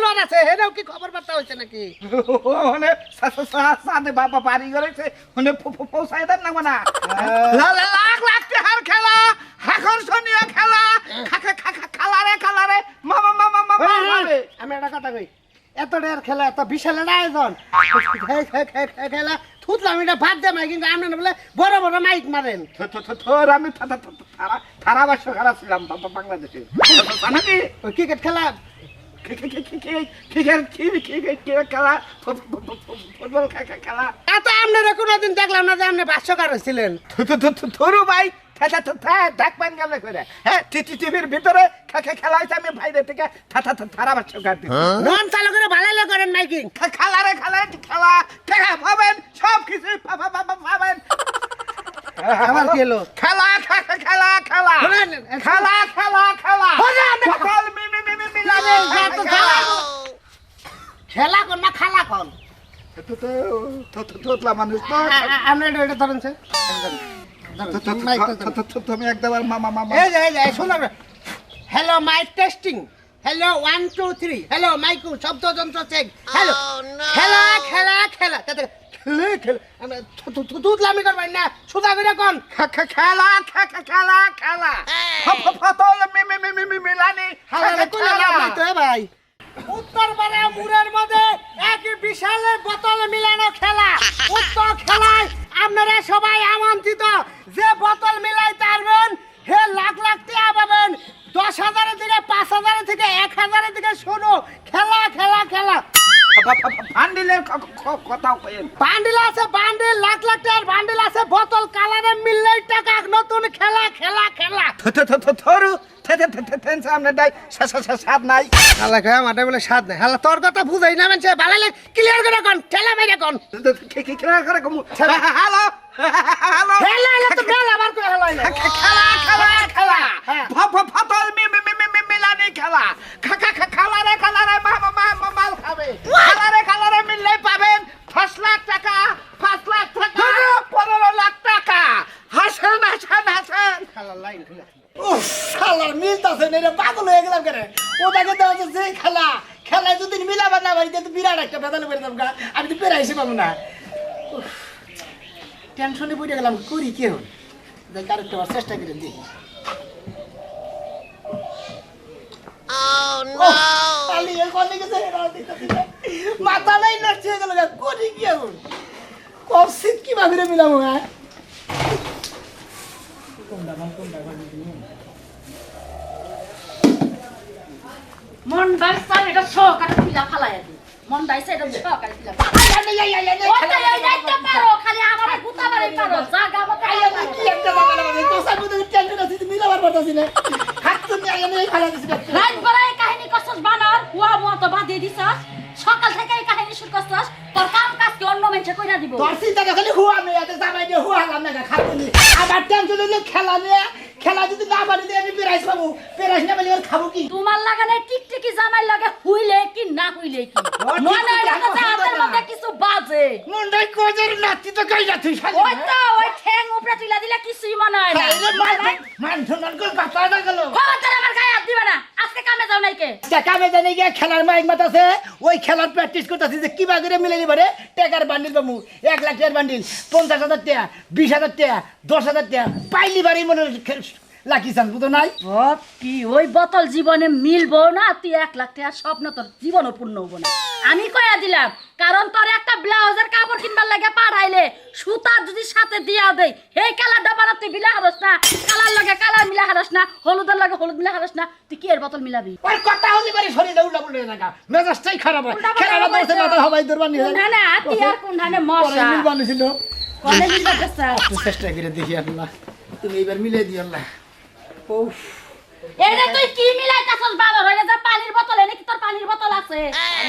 খেলোয়াড় আছে হেলেও কি খবর বার্তা হয়েছে নাকি? বাবা বাড়ি করেছে ওনে পৌঁছায় দেন না না লাখ লাখ টাকার খেলা আকর্ষণীয় খেলা। খালারে খালারে মামা মামা মামা মামা আমি একটা কথা কই এত ডের খেলা এত বিশাল একটা আয়োজন। খেলা থুতলাম এটা ভাত দেয় মাই কিন্তু আপনার বলে বড় বড় মাইক মারেন। আমি থারা বাস খারাপ ছিলাম বাংলাদেশে। ক্রিকেট খেলা? খেলা ফুটবল খেলা এত আপনারা কোনোদিন দেখলাম না যে আপনি ভাষ্যকার হয়েছিলেন থরু ভাই ঢাক পান গেলে করে। হ্যাঁ টিভির ভিতরে খেলা হয়েছে আমি বাইরে থেকে থারা বাস কাটতে নন চালু করে ভালো করেন মাইকিং খেলারে খেলা খেলা টাকা পাবেন সব কিছু পাবেন আবার কি হলো খেলা খেলা খেলা খেলা খেলা খেলা খেলা। খেলা কর না খালা কর তো- তো- তো- তো- তোতলা মানুষ তো। আপনি এটা ধরেন স্যার তো- তো- মাইক তো- তো- তো- তো- তুমি একদম মামা মামা এই যে এই যে শোনো hello mike testing hello one two three hello mike শব্দ যন্ত্র চেক হ্যালো খেলা খেলা খেলা। তাতে খেলে খেলে। আমরা দুধলামি করবেন না। সুদা করে কোন? খেলা খেলা খেলা। ফতল মি- মি- মি- মি- মি- মিলানি খেলা। তো ভাই। উত্তর পাড়া মুরের মধ্যে এক বিশাল বোতল মিলানো খেলা। উত্তর খেলায় আপনারা সবাই আমন্ত্রিত। যে বোতল মিলাই পারবেন হে লাখ লাখ টাকা পাবেন। দশ হাজারের থেকে পাঁচ হাজারের থেকে এক হাজারের থেকে শোনো খেলা খেলা খেলা বান্ডিলের বান্ডিল আছে বান্ডিল লাখ লাখ টাকার বান্ডিল আছে বোতল কালারে মিললেই টাকা নতুন খেলা খেলা খেলা থরু স্বাদ নাই হালা খায় মাঠে বলে স্বাদ নাই হালা তোর কথা বুঝাই না মানে ক্লিয়ার করে কোন খেলা মেরে কোন কি- কি- খেলা করে কমু হ্যালো হ্যালো তো বেল আবার করে হেলাই না খেলা খেলা খেলা হ্যাঁ। ভ- ভ- ফতল মি মি মি মি- মি মিলানি খেলা খা খা খা খালারে খালারে মা মা মা মা মাল খাবে খালারে খালারে মিললে পাবেন পাঁচ লাখ টাকা পাঁচ লাখ টাকা পনেরো লাখ টাকা হাসেন হাসেন হাসেন খেলা লাইন খুলে উফ, শালার মিলতাছে না রে পাগল হয়ে গেলাম কেন ওটাকে দেওয়া হচ্ছে যে খেলা খেলায় যদি মিলাবার না পারি তো বিরাট একটা বেদাল করে দেবো গা। আমি তো পেরা হিসেবে পাবো না। টেনশনে পড়ে গেলাম করি কি হল দেখ আরেকটা চেষ্টা করে দেখি। মাথা নাই নষ্ট হয়ে গেল করি কি এখন? কফসিট কীভাবে রে মিলাবো হ্যাঁ? মন দাইছে এটা সহকারে পিলা ফালাই মন দাইছে এটা সহকারে পিলা ওটা এই যাইতে পারো খালি আমারে গুতাবারে পারো জাগা মতো রাত এই কাহিনী করছস বানর হুয়া মুয়া তো বাদ দিয়ে দিছস। সকাল থেকে এই কাহিনী শুরু করছস তোর কাম কাজ কি অন্য মানুষে কইরা দিব। খেলা যদি না পারি আমি পেরাইস পাবো পেরাইস না পেলে খাব কি? তোমার লাগানে টিকটিকি জামাই লাগে হুইলে কি না হুইলে কি? মনে হয় কথা হাতের মধ্যে কিছু বাজে। মুন্ডাই কোজের নাতি তো গাই যাতি ওই তো ওই ঠ্যাং উপরে তুলা দিলে কিছুই মনে হয় না। মান সম্মান গল কথা না গেল। খবরদার আমার গায়ে হাত দিবে না আজকে কামে খেলার মাইক মাতাছে ওই খেলার প্র্যাকটিস করতেছি যে কিবা করে মিলে নিবারে টেকার বান্ডিল পাবো এক লাখ বান্ডিল পঞ্চাশ হাজার টাকা, বিশ হাজার টাকা, দশ হাজার টাকা, পাইলি বাড়ি মনে লাকি চান বুঝো নাই? কি ওই বোতল জীবনে মিলবো না? তুই এক লাখ টাকার স্বপ্ন তোর জীবনও পূর্ণ হব না। আমি কয়া দিলাম কারণ তোর একটা ব্লাউজের কাপড় কিনবার লাগে পাঠাইলে সুতা যদি সাথে দিয়া দেই এই কালার ডাবানা তুই মিলা হারস না কালার লাগে কালার মিলা হারস না হলুদের লাগে হলুদ মিলা হারস না তুই কি এর বোতল মিলাবি? ওর কথা হলি বাড়ি শরীরে উল্টা পুল্টা থাকা মেজাজটাই খারাপ হয়। উল্টা খেলাটা মাথা হবাই দরবার নিয়ে না না তুই আর কোনখানে মশা? বানিয়েছিল কলে মিলবা পেছা চেষ্টা করে দেখি আল্লাহ। তুমি এবার মিলে দিও আল্লাহ। উফ। এটা তুই কি মিলাই কাছস বানর হয়ে যা পানির বোতল এনে কি তোর পানির বোতল আছে?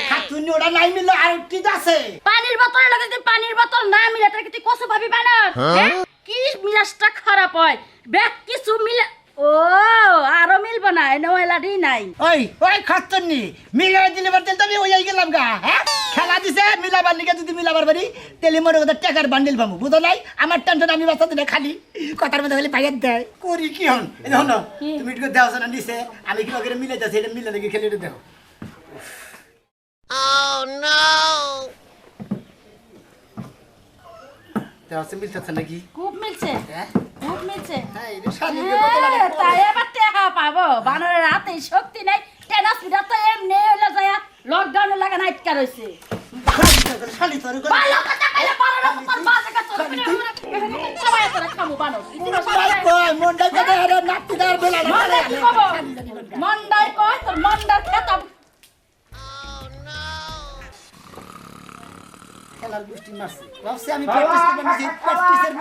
খাতুন ওটা নাই মিললো আর কি আছে। পানির বোতলের লগে যদি পানির বোতল না মিলে তাহলে কি তুই কসু ভাবি বানর? হ্যাঁ? কি মিলাসটা খারাপ হয়? ব্যাগ কিছু মিলে ও আরও মিলবো না এনে ওইলাডি নাই। ওই ওই খাতুন নি মিলাবার দিলে বারতেন তো আমি ওই গেলাম গা হ্যাঁ? খেলা দিছে মিলাবার নিকে যদি মিলাবার পারি তেলে মরে কথা টাকার বান্ডিল পাবো বুঝো নাই? আমার টেনশন আমি বাস্তা দিলে খালি। কথার মধ্যে খালি পাইয়ার দেয়। করি কি হন? এই দেখো না কি? তুমি একটু দেওয়া না নিছে আমি কি করে মিলে যাচ্ছি এটা মিলে দেখি খেলে এটা দেখো। দেওয়া মিলতেছে নাকি? খুব মিলছে। হ্যাঁ? হ্যাঁ হ্যাঁ, তাই এবার টেহা পাবো। বানরের হাতে শক্তি নাই তো এমনি হইলে যায় লকডাউনে লাগা নাইটকা রয়েছে খালি তোর ভালো কথা কইলে খেলার গোষ্ঠী মারছে। ভাবছি আমি প্র্যাকটিস করব নিজে প্র্যাকটিসের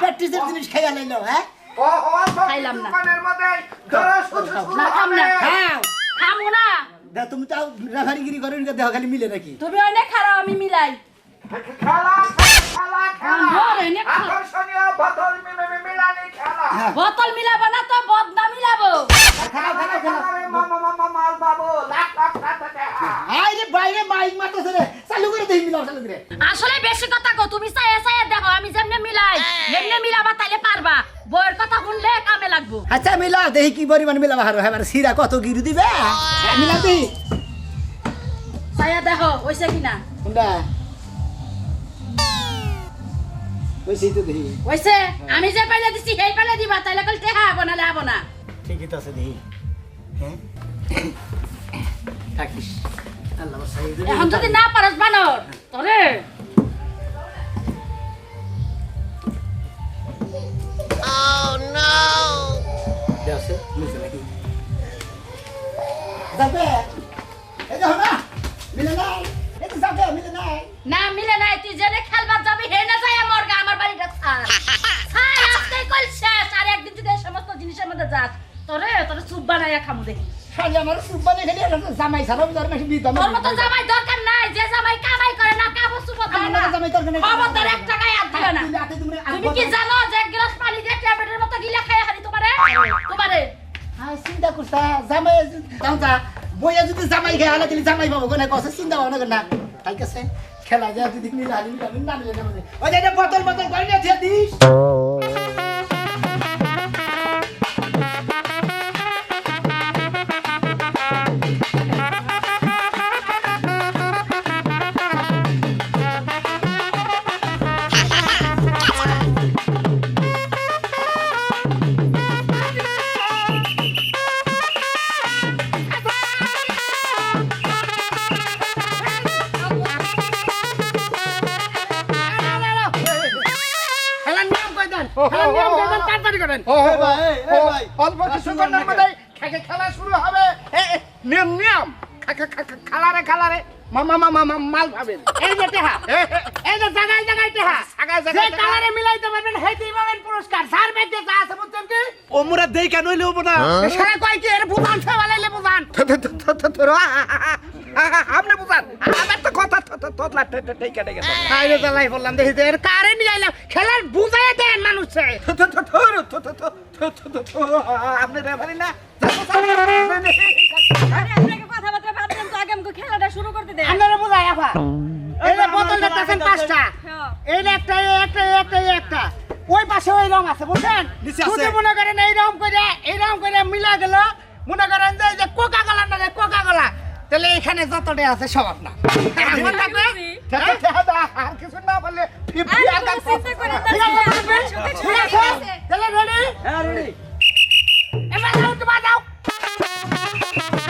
প্র্যাকটিসের জিনিস খাইয়া লাইলো হ্যাঁ? ও ও খাইলাম না। দোকানের মধ্যে ধরো শুধু শুধু না, খাম না। হ্যাঁ খামু না। দা তুমি তাও রেফারিগিরি করো না দেহ খালি মিলে নাকি? তুমি অনেক খারাপ আমি মিলাই। খেলা খেলা খেলা। আমার এনে খা- আকর্ষণীয় মি- মিলানি খেলা। বোতল মিলাবো না তো বদনা মিলাবো। খেলাও খেলাও খেলাও খেলারে মা- মা- মা- মা- মাল পাবো লাখ লাখ টাকা। টাকা আইরে বাইরে মাইক মারতেছে রে। চালু করে দেই মিলাও চালু করে। আসলে বেশি কথা কো তুমি চাই চাই দেখো আমি যেমনে মিলাই যেমনে মিলাবা তাইলে পারবা। বইয়ের কথা শুনলে কামে লাগবো। আচ্ছা মিলা দেখি কি পরিমাণ মিলাবা হারো। হ্যাঁ সিরা কত গিরু দিবে? হ্যাঁ, মিলা দি চাইয়া দেখো হইছে কিনা? কোনটা? হইছে আমি যে পাইলে দিছি সেই পাইলে দিবা। তাইলে কল টেহা হব নালে ঠিকই তো আছে দেখি। হ্যাঁ? থাকিস। এখন যদি না পারস বানর তরে দেখো না মিলে নাই তুই জেনে খেলবার যাবি হে না যাই আমার গা আমার বাড়িটা ছাড়। ছাড় আজকে কল শেষ আর একদিন যদি এই সমস্ত জিনিসের মধ্যে যাস তোরে তোরে সুপ বানাইয়া খামু দেখি। খালি আমার সুবানে খালি জামাই ছাড়াও যার মাসে বিদাম তোর মতো জামাই দরকার নাই যে জামাই কামাই করে না কাপড় চুপড় দেয় না। জামাই দরকার নাই। খবরদার এক টাকায় আর দিবে না। তুমি কি জানো যে এক গ্লাস পানি দিয়ে ট্যাবলেটের মতো গিলা খাই হারি তোমারে? তোমারে? হ্যাঁ চিন্তা করছা জামাই যাও যা। বইয়া যদি জামাই খাই হালা দিলে জামাই পাবো কোনে কসে চিন্তা ভাবনা কর না। ঠিক আছে খেলা যা যদি না ওই যে বোতল বোতল করে দিস। নিয়ম নিয়ম খেলারে খেলারে মামা মামা মামা মাল পাবেন এই যে টেহা এই যে জায়গায় জায়গায় টেহা জায়গায় জায়গায় কালারে মিলাইতে পারবেন হেইতেই পাবেন পুরস্কার স্যার বেঁচে যা আছে বুঝছেন কি ওমরা দেই কেন হইলে হব না সারা কয় কি এর বুঝান ফেলাইলে বুঝান আপনি বুঝান আমার তো কথা তোতলা ঠিক কেটে গেছে বাইরে জ্বালাই বললাম দেখি এর কারে নিয়ে আইলাম খেলার বুঝাই দেন মানুষে আপনি রেফারি না আরে আপনাকে কথাবার্তা বাদ দেন তো আগে আমাকে খেলাটা শুরু করতে দে আপনারা বুঝাই আফা এই যে বোতল দেখতেছেন পাঁচটা। হ্যাঁ। এই একটা এই একটা এই একটা এই একটা। ওই পাশে ওই রং আছে বুঝছেন? শুধু মনে করেন এই রং করে এই রং করে মিলা গেল মনে করেন যে এই যে কোকা কোলা না কোকা কোলা তাহলে এখানে যতটা আছে সব আপনার। আর কিছু না বললে। তাহলে রেডি হ্যাঁ রেডি এবার যাও তোমার যাও Thank you.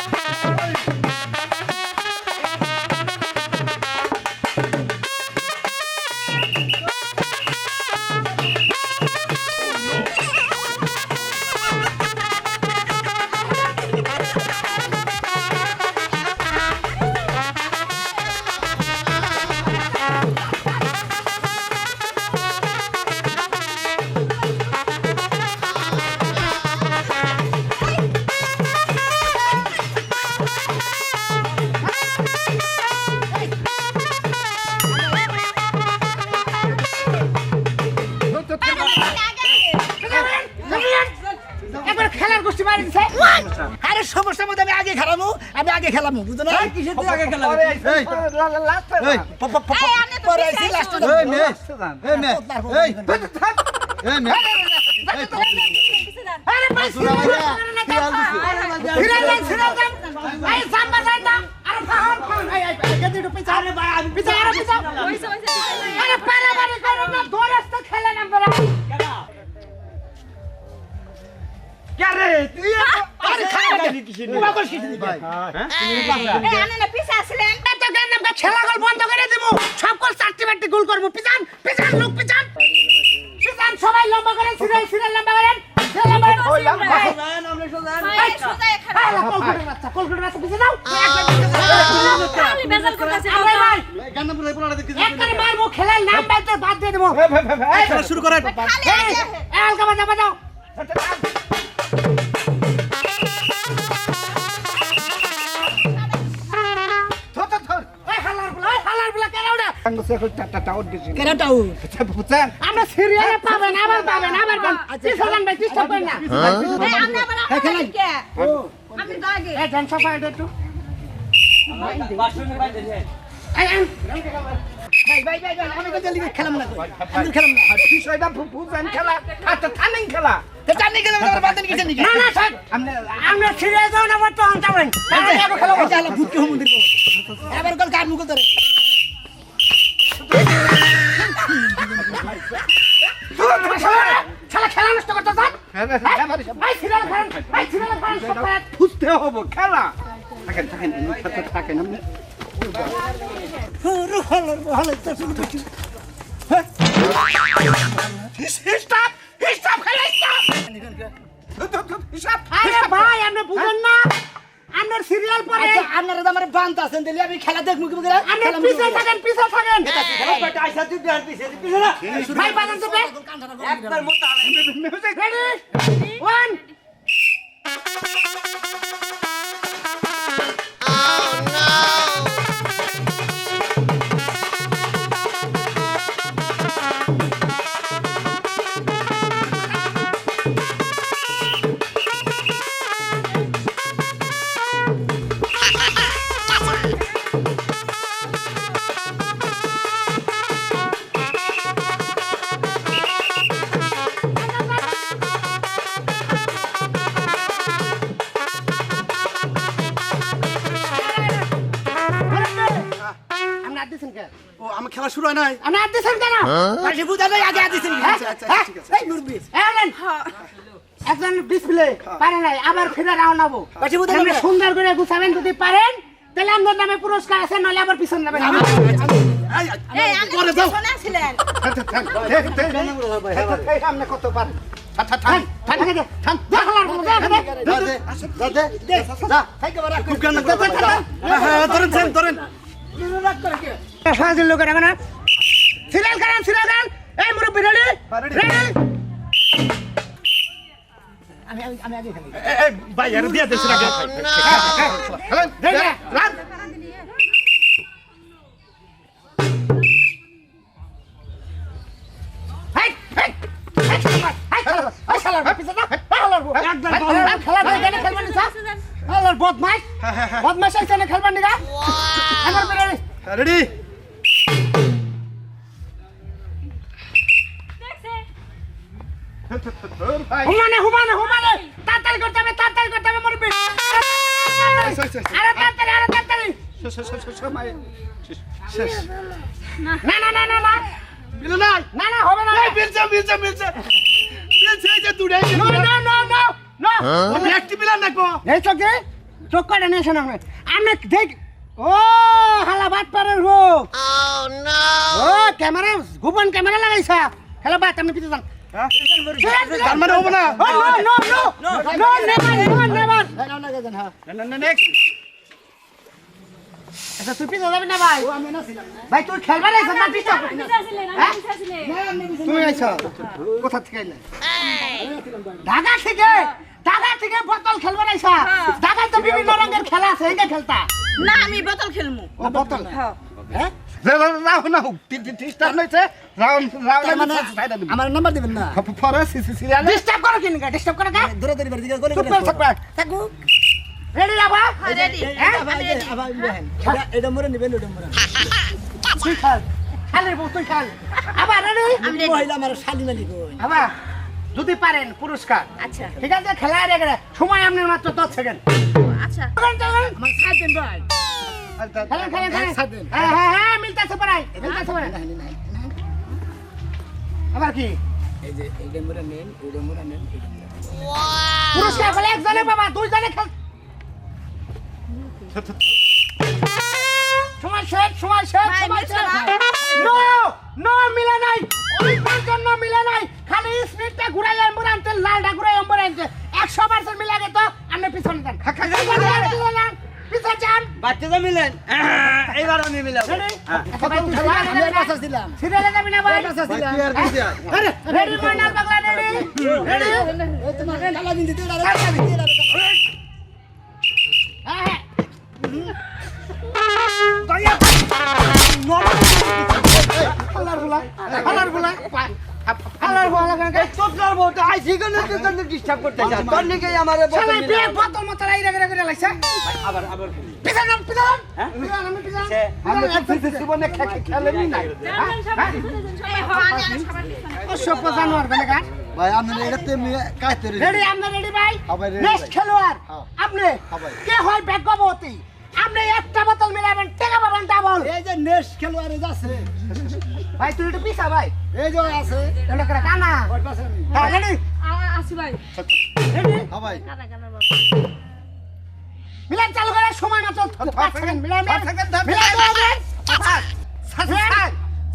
আগে খেলাম বুঝো না কিসের তুই আগে খেলা পরে করছিস? এই লাস্টে এই, প- প- প- এই, আপনি তো পরে পিছাই আইছি লাস্টে যাও। এই মেয়ে, এই মেয়ে, এই, এই মেয়ে। আরে ভাই সুরা ভাইয়া, কি হাল দিছে? ফিরে যান ফিরে যান এই সাম্বা যান না আরে ফাহার ফাহার এই এই গদি একটু পিছা আরে ভাই আমি পিছা আরে পিছা আরে খেলা গোল বন্ধ করে দেব। সব গোল চারটি বারটি গোল করব। পিছান পিছান লোক পিছান। পিছান সবাই লম্বা করেন সিরিয়াল সিরিয়াল লম্বা কেন কই টাটা টাউট দিছি কেনাটাও বুঝছেন? আমরা সিরিয়ালে পাবেন আবার পাবেন আবার পাবেন ভাই ডিস্টার্ব করেন না। এই, আপনি আবার কে? আপনি তো এই ধান সাফা এটা একটু। ভাই ভাই ভাই ভাই, আমি তো জলদি খেলাম না। আমি খেলাম না। বিষয়টা খেলা? আচ্ছা থানেন খেলা। তো জানি না না না আমরা সিরিয়াল যাও না ভূতকে হুমুন দিব এবার কল কার মুখ ধরে? খেলা নষ্ট করতে চান। বুঝতে হবে খেলা থাকেন থাকেন থাকেন আপনি ভাই আপনি বুঝেন না আপনার সিরিয়াল পরে আচ্ছা আপনারা তো আমার বান্ত আছেন দিলে আমি খেলা দেখব কি করে আপনি পিছে থাকেন পিছে থাকেন। বেটা আইসা ভাই বাজান তো বে একবার মোটা মিউজিক শুরু হয় নাই আপনি আর দিছেন কেন পাশে বুঝা যায় আগে হ্যাঁ? হ্যাঁ? এই মুরবি এই নেন। একজন ডিসপ্লে পারে নাই আবার ফিরে রাউন্ড হব পাশে বুঝা আপনি সুন্দর করে গুছাবেন যদি পারেন তাহলে আপনার নামে পুরস্কার আছে নলে আবার পিছন নেবেন পিছনে আসলেন। আপনি কত পারেন দেখ। খুব কান্না করে হ্যাঁ ধরেন, ধরেন লোকের এখন। সিরিয়াল করেন সিরিয়াল করেন এই মুরব্বী রেডি রেডি আমি আমি আমি আগে খেলি। এই ভাই আরে দিয়া দেশ আগে রেডি রান হেই হেই হেই খেলা হেই হুমানে হুমানে হুমানে। তাড়াতাড়ি করতে হবে তাড়াতাড়ি করতে হবে মুরব্বী আরে তাড়াতাড়ি আরে তাড়াতাড়ি। না না না না না মিলে নাই। না না হবে না। এই মিলছে মিলছে মিলছে মিলছে এই যে দুটাই no no no no no আমি একটি মিলান নাকো। এই চোখ দে চোখ করে নিয়ে শোনা আমি দেখ ও হালা বাট পারের হো। ও ক্যামেরা গোপন ক্যামেরা লাগাইছা। খেলা বাট আমি পিছে যান মানে না নো নো নো নো না না হ্যাঁ না না আচ্ছা না না না না কোথা থেকে ঢাকা থেকে ঢাকা থেকে বোতল খেলবার আইছা ঢাকায় তো বিভিন্ন রঙের খেলা আছে এঙ্গে খেলতা না, আমি বোতল খেলমু। ও বোতল হ্যাঁ। রাও না স্টার্ট হইছে রাউন্ড তার রাউন্ড আমার নাম্বার দিবেন না? পরে সিরিয়াল ডিস্টার্ব করো কিন ডিস্টার্ব করো কা। ধরে ধরে বাড়ি দিকে গলে চুপ করে থাকবা। থাকু। রেডি রাবা রেডি? আবার এই যে, আবার দেখেন, এটা- এটা মরে নিবেন ওটা মরে তুই খেল। খেলের বউ তুই খেল। আবার রেডি আমি মহিলা আমার শালি মালিক ওই। আবার যদি পারেন পুরস্কার। আচ্ছা। ঠিক আছে খেলা রেগে সময় আপনার মাত্র দশ সেকেন্ড। আচ্ছা। আমার সাথ দেন ভাই। খেলেন খেলেন খেলেন। সাত দিন। মিলতেছে পারাই মিলতেছে পারাই আবার কি? এই যে এইটা মরে নেন ওইটা মরে নেন এইটা মরে নেন। পুরস্কার বলে একজনে বাবা দুইজনে খেল সময় শেষ সময় শেষ সময় শেষ। নো নো মিলে নাই। মিলে নাই। খালি স্পিডটা ঘুরাই এম্বুর আনতে লালটা ঘুরাই এম্বুর আনতে একশো পার্সেন্ট মিলে আগে তো আপনি পিছনে যান। যান বাচ্চাটা মিলেন। এইবার আমি মিলাবো। আমি আর বাসা ছিলাম। সিরিয়ালে যাবি না ভাই। বাসা ছিলাম। কি আর রেডি ময়নাল পাগলা রেডি। রেডি। এই তোমার দিন দিতে এরা খেলা দিতে তোর বউটা আইসি কেন তুই ডিস্টার্ব করতে চাস তোর নিকে আমারে বলতে শালা বিয়ে বোতল মতো লাই রেগে রেগে লাগছে আবার আবার পিছন নাম পিছন পিছন আমি পিছন আমি তো জীবনে খেলেনি নাই অসভ্য জানোয়ার বেলে গাছ ভাই আপনি এটা তেমনি কাটতে রেডি। আপনি রেডি ভাই। ভাই, ready নেক্সট খেলোয়াড়। আপনি কে হয় ভাগ্যবতী? আপনি একটা বোতল মিলাবেন টাকা পাবেন ডাবল এই যে নেশ খেলোয়াড় এই যে আছে। ভাই তুই একটু পিছা ভাই। এই যে আছে। এটা করে কানা ওর পাশে আমি। হ্যাঁ রেডি? আসি ভাই। রেডি? হ্যাঁ ভাই। কানা কানা মিলান চালু করার সময় মাত্র পাঁচ সেকেন্ড মিলান। মিলান। দেবেন স্যার স্যার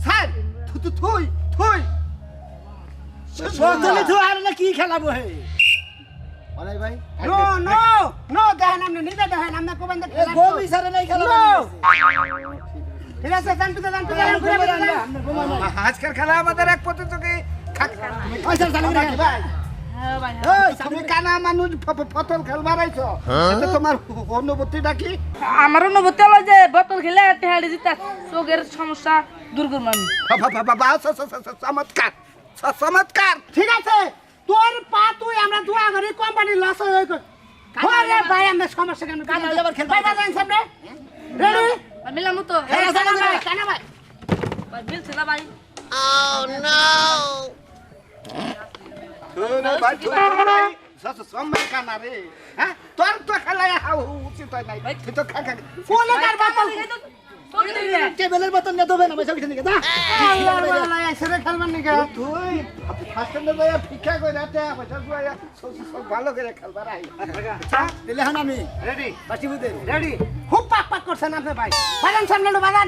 স্যার। থুই থুই থুই। বোতলে তো আর না কি খেলাবো হে? অনাই ভাই নো নো নো দেখেন আপনি নিজে দেখেন আপনি কোবেন এ গো বিচারে নাই খেলাবো No! ঠিক আছে জান পিতা জান পিতা জান ঘুরে বেড়ান না। আজকের খেলা আমাদের এক প্রতিযোগী পয়সা চালু ভাই হ্যাঁ। আমার অনুভূতি হলো যে বোতল খেলে টেহাড়ি দিতে চোখের সমস্যা দূর করব আমি। চমৎকার। ঠিক আছে তোর পা তুই আমরা দোয়া করি কোম্পানি লস হয়ে গেল ওরে ভাই আমরা সমস্যা কেন? কানা আবার খেলবে। ভাই বাজান সামনে রেডি ভাই মিলামু তো। এই কানা ভাই কানা ভাই। ভাই মিলছে না ভাই। থুই না ভাই, থুই না। চ- চ- কানা রে হ্যাঁ? তোর তো খেলায় হাও উচিত হয় নাই। তুই তো খা খা কোন কার বোতল টেবিলের বেতন নিয়ে দেবে না পয়সা সঙ্গে দা আল্লাহর বাংলা এসে খেলবেন নাকি তুই ফার্স্টে যাইয়া ভিক্ষা করে রাতে পয়সা জুয়াইয়া স- স- স- ভালো করে খেলবার আই দিলে হন আমি রেডি বাসি রেডি খুব পাক পাক করছেন আপনি ভাই বাজান সামনে বাজান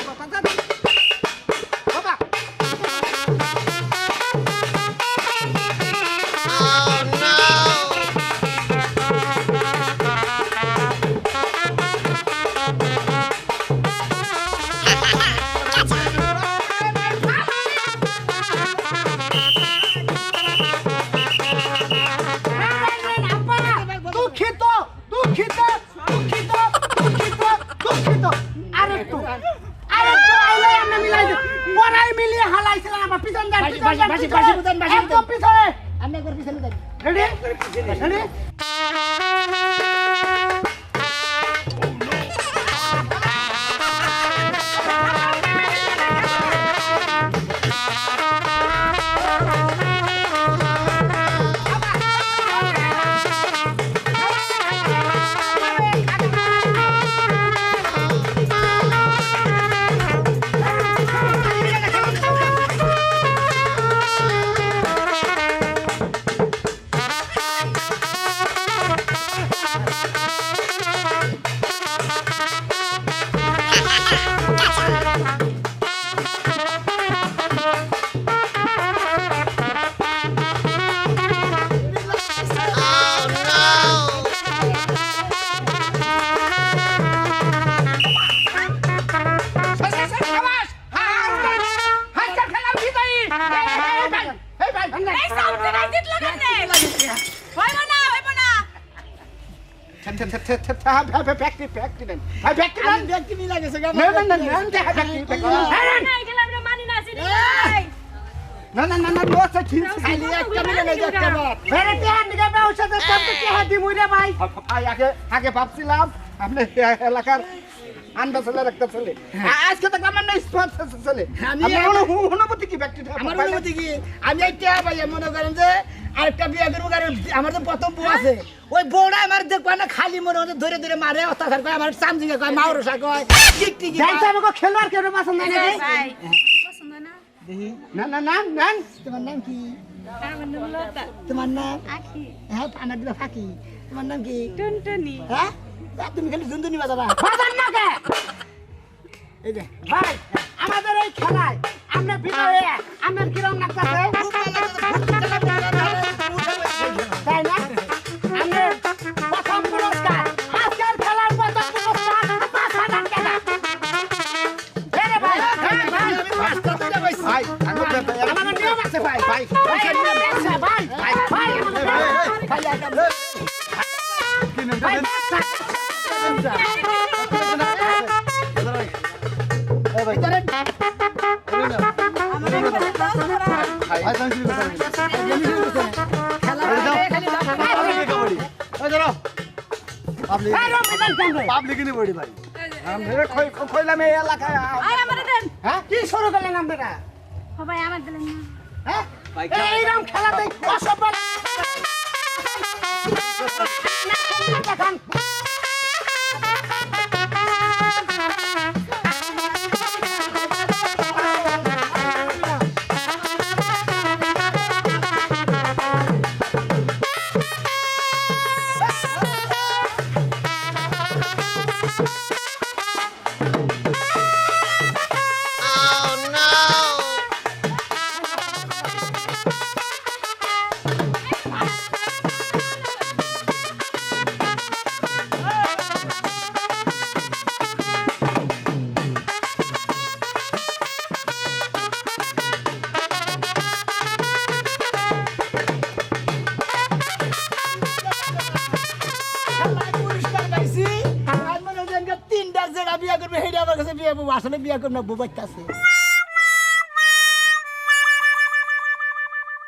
আগে ভাবছিলাম আপনি এলাকার আন্ডা ছেলে একটা ছেলে আজকে তো আমার না স্পট ছেলে আমি আমি এখন- অনু- অনুমতি কি ব্যক্তি আমার অনুমতি কি? আমি একটা ভাইয়া মনে করেন যে আরেকটা বিয়ে করব কারণ আমার তো প্রথম বউ আছে ওই বউটা আমার দেখবা না খালি মনে হচ্ছে ধরে ধরে মারে অত্যাচার করে আমার চামচিকে কয় মাউরসা কয় তো কয়। আমাকে খেলোয়াড় কেউ পছন্দ হয় নাকি? দেখি। না না না না। তোমার নাম কি? তোমার নাম? হ্যাঁ আমার দিবা ফাঁকি। তোমার নাম কি? টুনটুনি। হ্যাঁ? তুমি খালি জুন্দুনি বাজাবা বাজার না কে এই যে ভাই আমাদের এই খেলায় আমরা বিজয়ে আমার কিরম লাগতেছে তাই না আমরা প্রথম পুরস্কার আজকের খেলার প্রথম পুরস্কার পাঁচ হাজার টাকা ভাই হ্যাঁ, ভাই আমি পাঁচটা দুইটা পাইছি। ভাই আমি আমাদের নিয়ম আছে ভাই ভাই ভাই ভাই ভাই ভাই পাবলিক কি বডি ভাই আমরা কই এই এলাকায় হ্যাঁ কি শুরু করলেন আপনারা সবাই আমার দিলেন না হ্যাঁ এইরকম খেলাতে অসভ্য বিয়ে করব না বুবাইতে